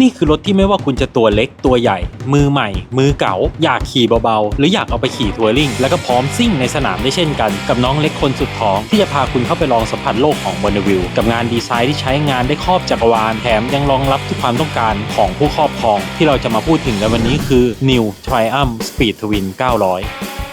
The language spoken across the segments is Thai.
นี่คือรถที่ไม่ว่าคุณจะตัวเล็กตัวใหญ่ มือใหม่ มือเก่า อยากขี่เบาๆ หรืออยากเอาไปขี่ทัวริงแล้วก็พร้อมซิ่งในสนามได้เช่นกัน กับน้องเล็กคนสุดท้อง ที่จะพาคุณเข้าไปลองสัมผัสโลกของบอนวิวกับงานดีไซน์ที่ใช้งานได้ครอบจักรวาลแถมยังรองรับทุกความต้องการของผู้ครอบครอง ที่เราจะมาพูดถึงกันวันนี้คือ New Triumph Speed Twin 900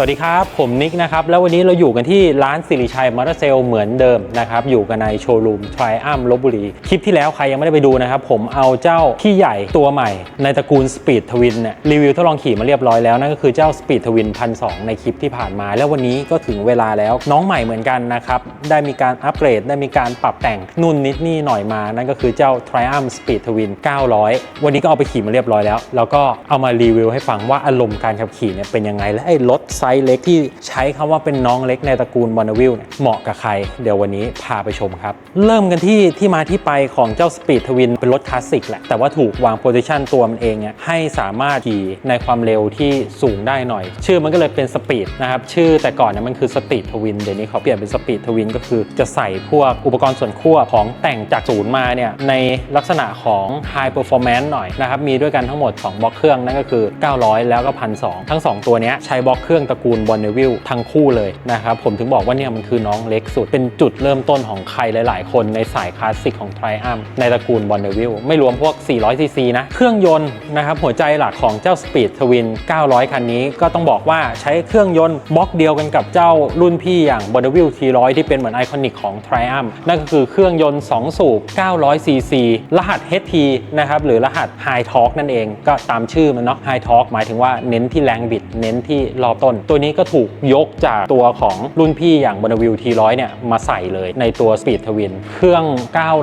วัสดีครับ ผมนิกนะครับ แล้ววันนี้เราอยู่กันที่ร้านสิริชัยมอเตอร์เซลเหมือนเดิมนะครับ อยู่กันในโชว์รูม Triumph ลบบุรี คลิปที่แล้วใครยังไม่ได้ไปดูนะครับ ผมเอาเจ้าพี่ใหญ่ตัวใหม่ ในตระกูล Speed Twin เนี่ยรีวิวทดลองขี่มาเรียบร้อยแล้ว นั่นก็คือเจ้า Speed Twin 1,200ในคลิปที่ผ่านมา แล้ววันนี้ก็ถึงเวลาแล้วน้องใหม่เหมือนกันนะครับได้มีการอัปเกรดได้มีการปรับแต่งนู่นนิดนี่หน่อยมา นั่นก็คือเจ้า Triumph Speed Twin 900 วันนี้ก็เอาไปขี่มาเรียบร้อยแล้ว แล้วก็เอามารีวิวให้ฟังว่าอารมณ์การขับขี่เนี่ยเป็นยังไงและไอ้รถไซส์เล็กที่ใช้คำว่าเป็นน้องเล็กในตระกูลบอนวิลเนี่ยเหมาะกับใคร เดี๋ยววันนี้พาไปชมครับ เริ่มกันที่ที่มาที่ไปของเจ้า Speed Twin เป็นรถคลาสสิกแหละ แต่ว่าถูกวางโพซิชันตัวมันเองเนี่ยให้สามารถขี่ในความเร็วที่สูงได้หน่อย ชื่อมันก็เลยเป็น Speed นะครับชื่อแต่ก่อนเนี่ยมันคือ Speed Twin เดี๋ยวนี้เขาเปลี่ยนเป็น Speed Twin ก็คือจะใส่พวกอุปกรณ์ส่วนควบของแต่งจากศูนย์มาเนี่ยในลักษณะของ High Performance หน่อยนะครับมีด้วยกันทั้งหมด 2บล็อกเครื่องนั่นก็คือ 900 แล้วก็1,200ทั้ง 2 ตัวนี้ใช้บล็อกเครื่องตระกูลบอนเนวิลทั้งคู่เลยนะครับผมถึงบอกว่าเนี่ยมันคือน้องเล็กสุด เป็นจุดเริ่มต้นของใครหลาย ๆ คนในสายคลาสสิกของ Triumph ในตระกูลบอนเนวิลไม่รวมพวก 400 ซีซีนะ เครื่องยนต์นะครับหัวใจหลักของเจ้า Speed Twin 900 คันนี้ก็ต้องบอกว่าใช้เครื่องยนต์บล็อกเดียวกันกับเจ้ารุ่นพี่อย่าง b o n n e v i l l T100 ที่เป็นเหมือนไอคอนิกของ Triumph นั่นก็คือเครื่องยนต์ 2 สูบ 900 ซีซีรหัส HT นะครับหรือรหัส High Torque นั่นเองก็ตามชื่อมันเนาะ High Torque หมายถึงว่าเน้นที่แรงบิด เน้นที่รอบต้นตัวนี้ก็ถูกยกจากตัวของรุ่นพี่อย่าง b o n n e v i l l T100 เนี่ยมาใส่เลยในตัว Speed Twin เครื่อง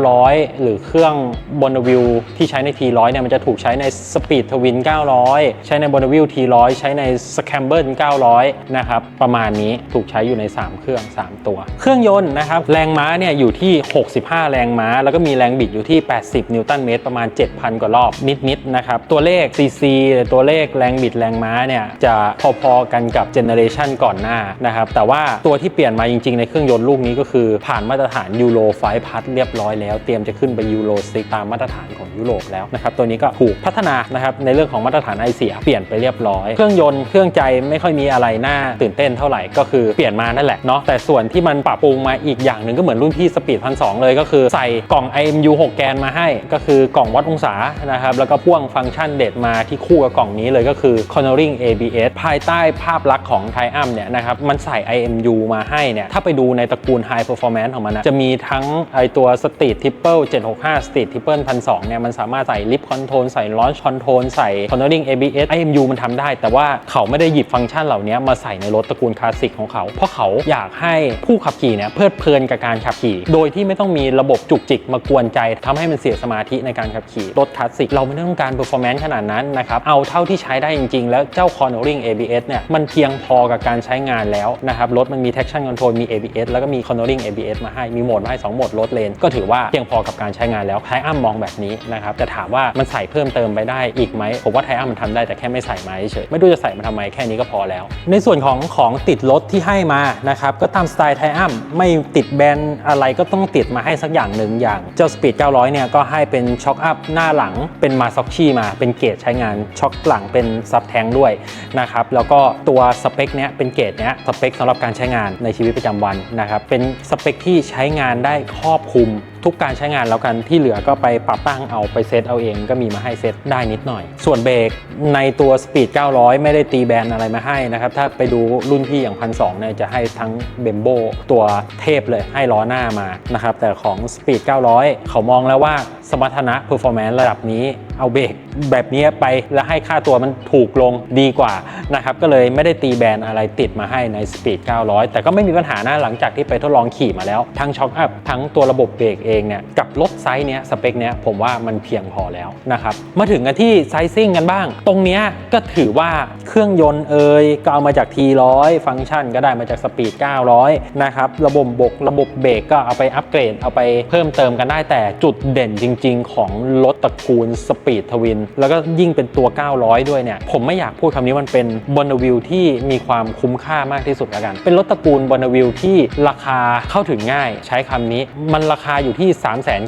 900 หรือเครื่อง b o n n e v i l l ที่ใช้ใน T100 เนี่ยมันจะถูกใช้ใน Speed Twin 900 ใช้ใน b o n n e v i l l T100 ใช้ใน Scramble 900 นะครับ ประมาณนี้ถูกใช้อยู่ใน 3 เครื่อง 3 ตัว เครื่องยนต์นะครับ แรงม้าเนี่ยอยู่ที่ 65 แรงม้า แล้วก็มีแรงบิดอยู่ที่ 80 นิวตันเมตรประมาณ 7,000 กว่ารอบนิดๆนะครับ ตัวเลข CC หรือตัวเลขแรงบิดแรงม้าเนี่ยจะพอๆกันกับเจเนอเรชันก่อนหน้านะครับแต่ว่าตัวที่เปลี่ยนมาจริงๆ ในเครื่องยนต์ลูกนี้ก็คือผ่านมาตรฐานยูโร5พัทเรียบร้อยแล้ว เตรียมจะขึ้นไปยูโร6ตามมาตรฐานของยุโรปแล้วนะครับตัวนี้ก็ถูกพัฒนานะครับในเรื่องของมาตรฐานไอเสียเปลี่ยนไปเรียบร้อย เครื่องยนต์เครื่องใจไม่ค่อยมีอะไรน่าตื่นเต้นเท่าไหร่ก็คือเปลี่ยนมานั่นแหละเนาะแต่ส่วนที่มันปรับปรุงมาอีกอย่างหนึ่งก็เหมือนรุ่นพี่สปีดพันสเลยก็คือใส่กล่อง IMU 6 แกนมาให้ ก็คือกล่องวัดองศานะครับแล้วก็พ่วงฟังก์ชันเด็ดมาที่คู่กับกล่องนี้เลยก็คือ Cornering ABS ภายใต้ภาพลักษณ์ของ t r i u m p เนี่ยนะครับมันใส่ IMU มาให้เนี่ยถ้าไปดูในตระกูล High Performance ของมันนะจะมีทั้งไอตัว Street Triple 765 Street Triple 1,200เนี่ยมันสามารถใส่ Lip Control ใส่ Launch Control ใส่ Cornering ABS IMU มันทำได้ แต่ว่าเขาไม่ได้หยิบฟังก์ชันเหล่านี้มาใส่ในรถตระกูลคลาสสิกของเขา เพราะเขาอยากให้ผู้ขับขี่เนี่ยเพลิดเพลินกับการขับขี่ โดยที่ไม่ต้องมีระบบจุกจิกมากวนใจทำให้มันเสียสมาธิในการขับขี่รถคลาสสิกเราไม่ต้องการ performance ขนาดนั้นนะครับเอาเท่าที่ใช้ได้จริงๆ แล้วเจ้า cornering ABS เนี่ยมันเพียงพอกับการใช้งานแล้วนะครับรถมันมี traction control มี ABS แล้วก็มี cornering ABS มาให้มีโหมดมาให้ 2 โหมดรถเลน ก็ถือว่าเพียงพอกับการใช้งานแล้วไทอัมมองแบบนี้นะครับแต่ถามว่ามันใส่เพิ่มเติมไปได้อีกไหมผมว่าไทอัมมันทำได้แต่แค่ไม่ใส่มาเฉยไม่รู้จะใส่มาทำไมแค่นี้ก็พอแล้ว ในส่วนของของติดรถที่ให้มานะครับก็ตามสไตล์ไทอัมไม่ติดแบรนด์อะไรก็ต้องติดมาให้สักอย่างหนึ่งอย่างเจ้า Speed 900เนี่ยก็ให้เป็นช็อคอัพหน้าหลังเป็นมาซ็อกชี่มาเป็นเกจใช้งานช็อคหลังเป็นซับแทงด้วยนะครับแล้วก็ตัวสเปคเนี้ยเป็นเกรดเนี้ยสเปคสำหรับการใช้งานในชีวิตประจำวันนะครับเป็นสเปคที่ใช้งานได้ครอบคลุมทุกการใช้งานแล้วกันที่เหลือก็ไปปรับตั้งเอาไปเซตเอาเองก็มีมาให้เซตได้นิดหน่อย ส่วนเบรกในตัว Speed 900 ไม่ได้ตีแบนอะไรมาให้นะครับ ถ้าไปดูรุ่นพี่อย่างพันสเนี่ยจะให้ทั้งเบมโบตัวเทพเลยให้ล้อหน้ามานะครับ แต่ของ Speed 900 เขามองแล้วว่าสมรรถนะ performance ระดับนี้เอาเบรกแบบนี้ไปแล้วให้ค่าตัวมันถูกลงดีกว่านะครับก็เลยไม่ได้ตีแบนอะไรติดมาให้ใน Speed 900 แต่ก็ไม่มีปัญหานะหลังจากที่ไปทดลองขี่มาแล้ว ทั้งช็อคอัพทั้งตัวระบบเบรกเองเนี่ยกับรถไซส์เนี้ยสเปคเนี้ยผมว่ามันเพียงพอแล้วนะครับมาถึงกันที่ไซซิ่งกันบ้าง ตรงเนี้ยก็ถือว่าเครื่องยนต์เอ่ยก็เอามาจาก T100 ฟังก์ชันก็ได้มาจาก Speed 900 นะครับระบบบกระบบเบรกก็เอาไปอัปเกรดเอาไปเพิ่มเติมกันได้แต่จุดเด่นจริง ๆ ของรถตระกูล Speed ปีดทวิน แล้วก็ยิ่งเป็นตัว 900 ด้วยเนี่ยผมไม่อยากพูดคำนี้มันเป็นบอนวิวที่มีความคุ้มค่ามากที่สุดและกัน เป็นรถตระกูลบอนวิวที่ราคาเข้าถึงง่าย ใช้คำนี้มันราคาอยู่ที่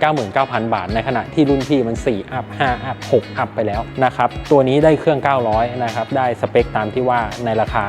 399,000 บาท ในขณะที่รุ่นพี่มัน 4 อัพ 5 อัพ 6 อัพไปแล้วนะครับ ตัวนี้ได้เครื่อง 900 นะครับ ได้สเปคตามที่ว่าในราคา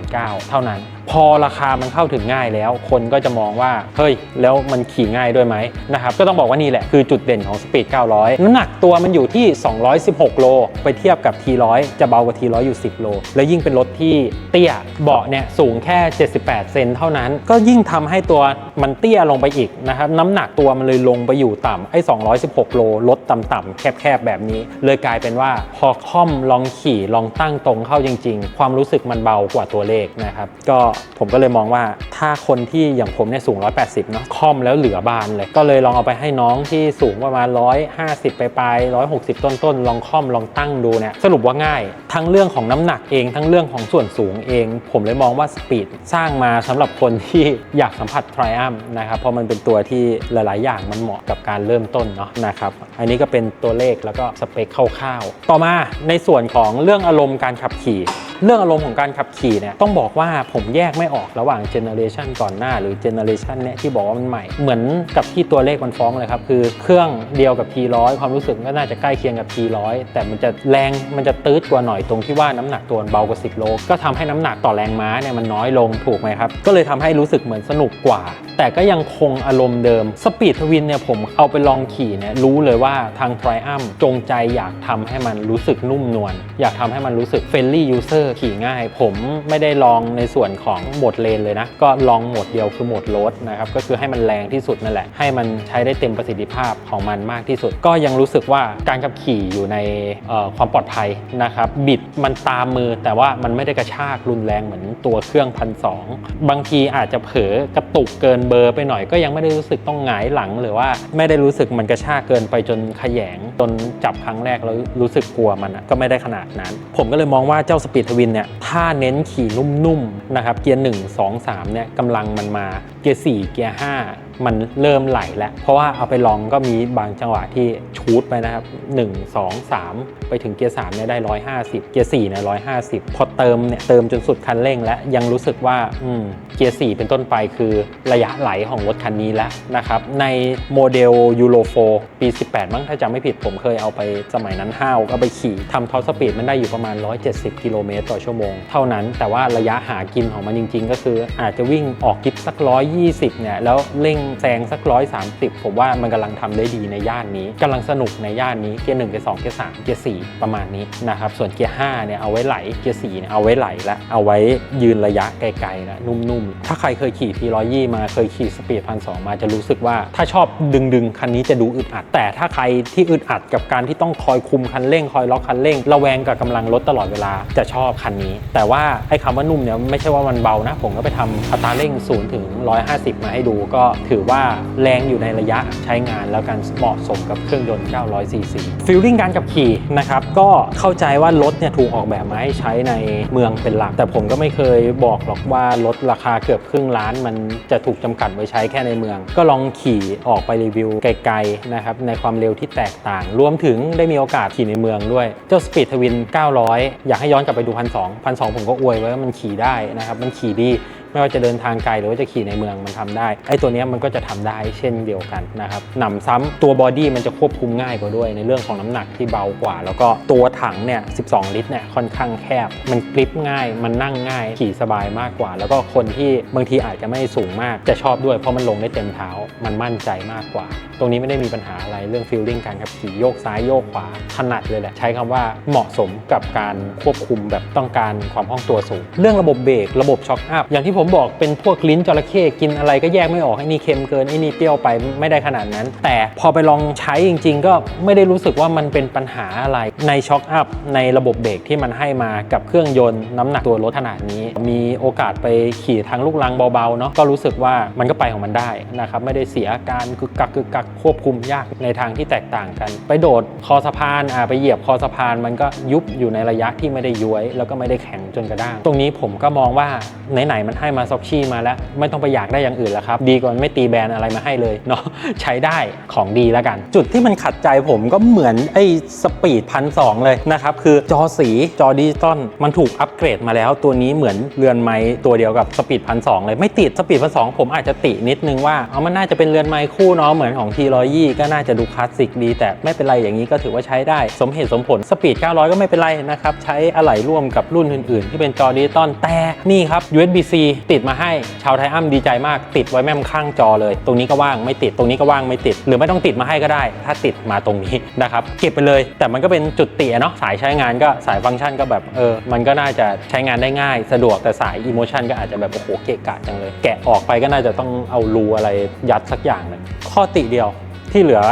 3,900เท่านั้น พอราคามันเข้าถึงง่ายแล้ว คนก็จะมองว่า เฮ้ย แล้วมันขี่ง่ายด้วยไหมนะครับ ก็ต้องบอกว่านี่แหละคือจุดเด่นของ Speed 900 น้ำหนักตัวมันอยู่ที่ 216 โล ไปเทียบกับ T100 จะเบากว่า T100 อยู่ 10 โล แล้วยิ่งเป็นรถที่เตี้ย เบาะเนี่ยสูงแค่ 78 เซนเท่านั้น ก็ยิ่งทำให้ตัวมันเตี้ยลงไปอีกนะครับ น้ำหนักตัวมันเลยลงไปอยู่ต่ำไอ้ 216 โลลดต่ำๆแคบๆแบบนี้ เลยกลายเป็นว่าพอค่อมลองขี่ลองตั้งตรงเข้าจริง ๆ ความรู้สึกมันเบากว่าตัวเลขนะครับ ก็ผมก็เลยมองว่าถ้าคนที่อย่างผมเนี่ยสูง 180 เนาะค่อมแล้วเหลือบานเลย ก็เลยลองเอาไปให้น้องที่สูงประมาณ 150 ไปปลาย160 ต้นๆ ลองค่อมลองตั้งดูเนี่ยสรุปว่าง่าย ทั้งเรื่องของน้ำหนักเองทั้งเรื่องของส่วนสูงเอง ผมเลยมองว่าสปีดสร้างมาสำหรับคนที่อยากสัมผัสทริอัมนะครับเพราะมันเป็นตัวที่หลาย ๆ อย่างมันเหมาะกับการเริ่มต้นเนาะนะครับอันนี้ก็เป็นตัวเลขแล้วก็สเปคคร่าวๆต่อมาในส่วนของเรื่องอารมณ์การขับขี่ เรื่องอารมณ์ของการขับขี่เนี่ยต้องบอกว่าผมแยกไม่ออกระหว่างเจเนอเรชันก่อนหน้า หรือเจเนอเรชันเนี่ยที่บอกว่ามันใหม่ เหมือนกับที่ตัวเลขมันฟ้องเลยครับ คือเครื่องเดียวกับ T100 ความรู้สึกก็น่าจะใกล้เคียงกับ T100 แต่มันจะแรงมันจะตืดกว่าหน่อยตรงที่ว่าน้ำหนักตัวเบากว่า 10 โล ก็ทำให้น้ำหนักต่อแรงม้าเนี่ยมันน้อยลงถูกไหมครับ ก็เลยทำให้รู้สึกเหมือนสนุกกว่า แต่ก็ยังคงอารมณ์เดิมสปีดทวินเนี่ยผมเอาไปลองขี่เนี่ยรู้เลยว่าทาง t r i u m p จงใจอยากทำให้มันรู้สึกนุ่มนวลอยากทำให้มันรู้สึกเฟล friendly user ขี่ง่าย ผมไม่ได้ลองในส่วนของโหมดเลนเลยนะ ก็ลองโหมดเดียวคือโหมดโรดนะครับ ก็คือให้มันแรงที่สุดนั่นแหละ ให้มันใช้ได้เต็มประสิทธิภาพของมันมากที่สุด ก็ยังรู้สึกว่าการขับขี่อยู่ในความปลอดภัยนะครับ บิดมันตามมือแต่ว่ามันไม่ได้กระชากรุนแรงเหมือนตัวเครื่องพันสบางทีอาจจะเผลอกระตุกเกินเบอร์ไปหน่อยก็ยังไม่ได้รู้สึกต้องหงายหลัง หรือว่าไม่ได้รู้สึกมันกระชากเกินไปจนขยง จนจับครั้งแรกแล้วรู้สึกกลัวมันอะก็ไม่ได้ขนาดนั้น ผมก็เลยมองว่าเจ้าสปีดทวินเนี่ยถ้าเน้นขี่นุ่มๆนะครับเกียร์ 1 2 3เนี่ยกำลังมันมาเกียร์ 4 เกียร์ 5 มันเริ่มไหลแล้ว เพราะว่าเอาไปลองก็มีบางจังหวะที่ชูดไปนะครับ 1 2 3 ไปถึงเกียร์3เนี่ยได้ 150 เกียร์4เนี่ย150 พอเติมเนี่ยเติมจนสุดคันเร่งแล้วยังรู้สึกว่าอืมเกียร์4เป็นต้นไปคือระยะไหลของรถคันนี้แล้วนะครับ ในโมเดลยูโร4ปี 18 มั้งถ้าจำไม่ผิดผมเคยเอาไปสมัยนั้นห้าวก็ไปขี่ทำท็อปสปีดมันได้อยู่ประมาณ 170 กิโลเมตรต่อชั่วโมง เท่านั้นแต่ว่าระยะหากินของมันจริง ๆ ก็คืออาจจะวิ่งออกกิฟสัก 120เนี่ยแล้วเร่งแซงสัก130ผมว่ามันกำลังทำได้ดีในย่านนี้กำลังสนุกในย่านนี้เกียร์1เกียร์2เกียร์3เกียร์4ประมาณนี้นะครับส่วนเกียร์5เนี่ยเอาไว้ไหลเกียร์4เนี่ยเอาไว้ไหลและเอาไว้ยืนระยะไกลๆนะนุ่มๆ ถ้าใครเคยขี่ทีร้อยยี่มาเคยขี่สปีดพันสองมาจะรู้สึกว่าถ้าชอบดึงๆ คันนี้จะดูอึดอัด แต่ถ้าใครที่อึดอัดกับการที่ต้องคอยคุมคันเร่งคอยล็อกคันเร่ง ระแวงกับกำลังรถตลอดเวลาจะชอบคันนี้ แต่ว่าไอ้คำว่านุ่มเนี่ยไม่ใช่ว่ามันเบานะ ผมก็ไปทำอัตราเร่ง0ถึง150 มาให้ดูก็ถือว่าแรงอยู่ในระยะใช้งานแล้วกันเหมาะสมกับเครื่องยนต์ 900ซีซีฟีลลิ่งการขับขี่นะครับก็เข้าใจว่ารถเนี่ยถูกออกแบบมาให้ใช้ในเมืองเป็นหลัก แต่ผมก็ไม่เคยบอกหรอกว่ารถราคาเกือบครึ่งล้านมันจะถูกจำกัดไว้ใช้แค่ในเมือง ก็ลองขี่ออกไปรีวิวไกลๆนะครับในความเร็วที่แตกต่าง รวมถึงได้มีโอกาสขี่ในเมืองด้วย เจ้า Speed Twin 900 อยากให้ย้อนกลับไปดูพันสองพันสองผมก็อวยไว้ว่ามันขี่ได้นะครับมันขี่ดี ไม่ว่าจะเดินทางไกลหรือว่าจะขี่ในเมืองมันทำได้ไอ้ตัวนี้มันก็จะทำได้เช่นเดียวกันนะครับหนำซ้ำตัวบอดี้มันจะควบคุมง่ายกว่าด้วย ในเรื่องของน้ำหนักที่เบากว่า แล้วก็ตัวถังเนี่ย 12 ลิตรเนี่ยค่อนข้างแคบ มันกริปง่าย มันนั่งง่าย ขี่สบายมากกว่า แล้วก็คนที่บางทีอาจจะไม่สูงมากจะชอบด้วยเพราะมันลงได้เต็มเท้า มันมั่นใจมากกว่า ตรงนี้ไม่ได้มีปัญหาอะไรเรื่องฟีลลิ่งการขับขี่โยกซ้ายโยกขวาถนัดเลยแหละใช้คำว่าเหมาะสมกับการควบคุมแบบต้องการความคล่องตัวสูง เรื่องระบบเบรกระบบช็อคอัพอย่างที่ผมมบอกเป็นพวกลิ้นจระเข้กินอะไรก็แยกไม่ออกไอ้นี่เค็มเกินไอ้นี่เปรี้ยวไปไม่ได้ขนาดนั้น แต่พอไปลองใช้จริง ๆ ก็ไม่ได้รู้สึกว่ามันเป็นปัญหาอะไรในช็อคอัพในระบบเบรกที่มันให้มากับเครื่องยนต์น้ำหนักตัวรถขนาดนี้ มีโอกาสไปขี่ทางลูกลังเบาๆเนาะก็รู้สึกว่ามันก็ไปของมันได้นะครับไม่ได้เสียอาการกึกกักกึกกักควบคุมยากในทางที่แตกต่างกัน ไปโดดคอสะพานอ่าไปเหยียบคอสะพานมันก็ยุบอยู่ในระยะที่ไม่ได้ย้วย แล้วก็ไม่ได้แข็งจนกระด้างตรงนี้ผมก็มองว่าไหนๆมันให้มาซอกชี่มาแล้ว ไม่ต้องไปอยากได้อย่างอื่นแล้วครับ ดีกว่าไม่ตีแบรนด์อะไรมาให้เลยเนาะใช้ได้ของดีแล้วกัน จุดที่มันขัดใจผมก็เหมือนไอ้สปีดพันสเลยนะครับ คือจอสีจอดิจิตอลมันถูกอัปเกรดมาแล้ว ตัวนี้เหมือนเรือนไม้ตัวเดียวกับสปีดพันสเลยไม่ติดสปีดพันสผมอาจจะตินิดนึงว่าเอามันน่าจะเป็นเรือนไม้คู่เนาะเหมือนของทีร้อยยี่ก็น่าจะดูคลาสสิกดี แต่ไม่เป็นไรอย่างนี้ก็ถือว่าใช้ได้ สมเหตุสมผลสปีด 900 ก็ไม่เป็นไรนะครับใช้อะไหล่ร่วมกับรุ่นอื่นๆ ที่เป็นจอดิจิตอลแต่นี่ครับ USB-C ติดมาให้ชาวไทอัมดีใจมากติดไว้แม่มข้างจอเลย ตรงนี้ก็ว่างไม่ติดตรงนี้ก็ว่างไม่ติด หรือไม่ต้องติดมาให้ก็ได้ ถ้าติดมาตรงนี้นะครับเก็บไปเลย แต่มันก็เป็นจุดเตี่ยเนาะสายใช้งานก็สายฟังก์ชันก็แบบเออมันก็น่าจะใช้งานได้ง่าย สะดวกแต่สายอิโมชันก็อาจจะแบบโอ้โหเกะกะจังเลย แกะออกไปก็น่าจะต้องเอารูอะไรยัดสักอย่างหนึงข้อติเดียวที่เหลือ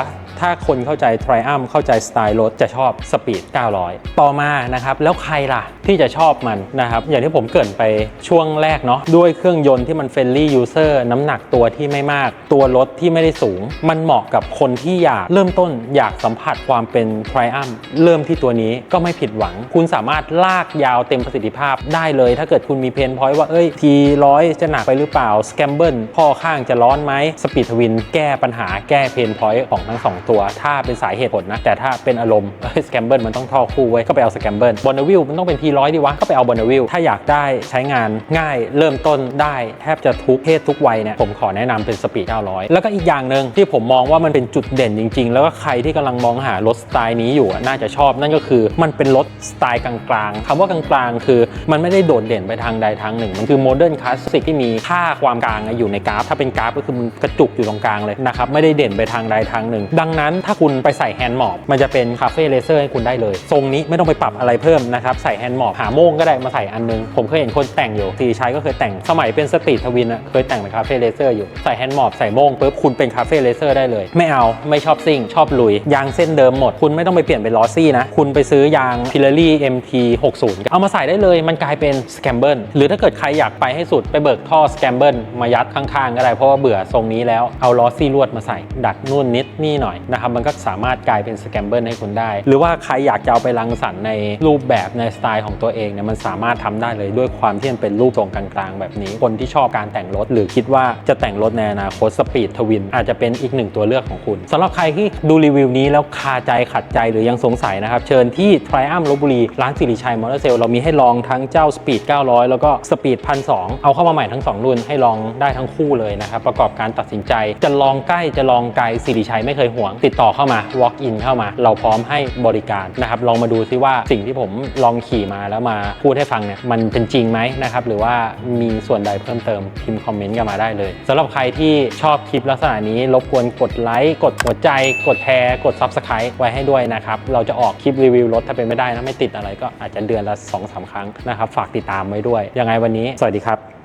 ถ้าคนเข้าใจ Triumph เข้าใจสไตล์รถจะชอบสปีด 900 ต่อมานะครับ แล้วใครล่ะที่จะชอบมันนะครับ อย่างที่ผมเกินไปช่วงแรกเนาะด้วยเครื่องยนต์ที่มันเฟรนลี่ยูเซอร์น้ำหนักตัวที่ไม่มาก ตัวรถที่ไม่ได้สูง มันเหมาะกับคนที่อยากเริ่มต้นอยากสัมผัสความเป็น Triumph เริ่มที่ตัวนี้ก็ไม่ผิดหวัง คุณสามารถลากยาวเต็มประสิทธิภาพได้เลย ถ้าเกิดคุณมีเพนพอยต์ว่าเอ้ยทีร้อยจะหนักไปหรือเปล่าสแกมเบิลข้อข้างจะร้อนไหมสปีดทวินแก้ปัญหาแก้เพนพอยต์ของทั้งสองตัว ถ้าเป็นสายเหตุผลนะ แต่ถ้าเป็นอารมณ์สแกมเบิลมันต้องท่อคู่ไว้ก็ไปเอาสแกมเบิลบอนเดวิลมันต้องเป็นทีร้อยดีวะ ก็ไปเอาบอนเดวิลถ้าอยากได้ใช้งานง่ายเริ่มต้นได้แทบจะทุกเพศทุกวัยเนี่ยผมขอแนะนำเป็นสปีด900 แล้วก็อีกอย่างหนึ่งที่ผมมองว่ามันเป็นจุดเด่นจริง ๆ แล้วก็ใครที่กำลังมองหารถสไตล์นี้อยู่น่าจะชอบนั่นก็คือมันเป็นรถสไตล์กลางๆคำว่ากลางๆ คือมันไม่ได้โดดเด่นไปทางใดทางหนึ่ง มันคือโมเดิร์นคลาสสิกที่มีค่าความกลางอะอยู่ในกราฟ ถ้าเป็นกราฟก็คือมันกระจุกอยู่ตรงกลางเลยนะครับไม่ได้เด่นไปทางใดทางหนึ่ง ดังนั้นถ้าคุณไปใส่แฮนด์มอบมันจะเป็นคาเฟ่เลเซอร์ให้คุณได้เลย ทรงนี้ไม่ต้องไปปรับอะไรเพิ่มนะครับ ใส่แฮนด์มอบหาโม่งก็ได้มาใส่อันนึง ผมเคยเห็นคนแต่งอยู่ทีใช้ก็เคยแต่งสมัยเป็นสตรีททวินอะเคยแต่งเป็นคาเฟ่เลเซอร์อยู่ใส่แฮนด์มอบใส่โม่งปุ๊บคุณเป็นคาเฟ่เลเซอร์ได้เลย ไม่เอาไม่ชอบซิ่ง ชอบลุยยางเส้นเดิมหมด คุณไม่ต้องไปเปลี่ยนเป็นลอซี่นะคุณไปซื้อยาง Pirelli MT 60 เอามาใส่ได้เลยมันกลายเป็นสแคมเบิลหรือถ้าเกิดใครอยากไปให้สุดไปเบิกท่อสแคมเบิลมายัดข้างๆก็ได้เพราะว่าเบื่อทรงนี้แล้วเอาลอซี่ลวดมาใส่ดัดนู่นนิดนี่หน่อยนะครับมันก็สามารถกลายเป็นสแคมเบิลให้คุณได้ หรือว่าใครอยากจะเอาไปรังสรรค์ในรูปแบบในสไตล์ของตัวเองเนี่ยมันสามารถทำได้เลยด้วยความที่มันเป็นรูปทรงกลางๆ แบบนี้ คนที่ชอบการแต่งรถ หรือคิดว่าจะแต่งรถในอนาคตสปีดทวินอาจจะเป็นอีกหนึ่งตัวเลือกของคุณสำหรับใครที่ดูรีวิวนี้แล้วคาใจขัดใจหรือยังสงสัยนะครับเชิญที่ Triumph ลบบุรีร้านสิริชัยมอเตอร์เซลเรามีให้ลองทั้งเจ้า Speed 900 แล้วก็ Speed 1,200เอาเข้ามาใหม่ทั้ง 2 รุ่นให้ลองได้ทั้งคู่เลยนะครับประกอบการตัดสินใจจะลองใกล้จะลองไกลสิริชัยไม่เคยห่วงติดต่อเข้ามา walk in เข้ามา เราพร้อมให้บริการนะครับลองมาดูซิว่าสิ่งที่ผมลองขี่มาแล้วมาพูดให้ฟังเนี่ยมันเป็นจริงไหมนะครับหรือว่ามีส่วนใดเพิ่มเติมพิมพ์คอมเมนต์กันมาได้เลยสำหรับใครที่ชอบคลิปลักษณะนี้รบกวนกดไลค์กดหัวใจ กดแชร์กด Subscribe ไว้ให้ด้วยนะครับเราจะออกคลิปรีวิวรถถ้าเป็นไม่ได้นะไม่ติดอะไรก็อาจจะเดือนละ2-3 ครั้งนะครับฝากติดตามไว้ด้วย ยังไงวันนี้ สวัสดีครับ